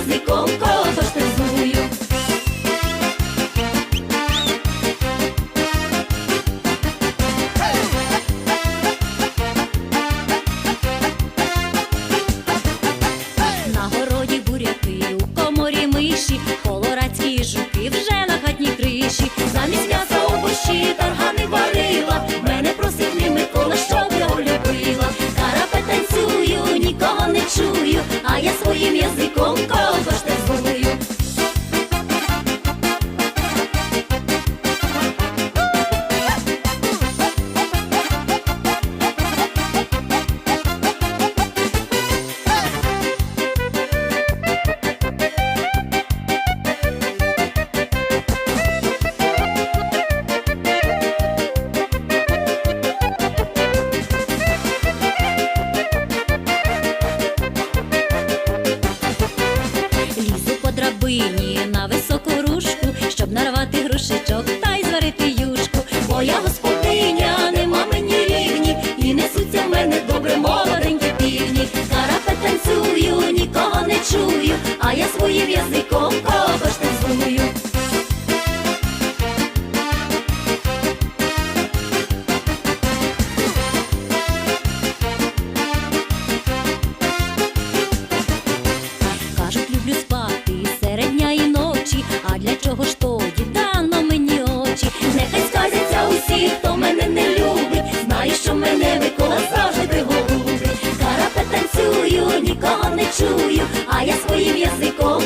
язиком нарвати грушечок та й зварити юшку. Бо я господиня, нема мені рівні, і несуться в мене добре молоденькі півні. Карапе танцюю, нікого не чую, а я своїм язиком кого ж танцюю. Кажуть, люблю спати серед і ночі. А для чого ж чую, а я своїм язиком.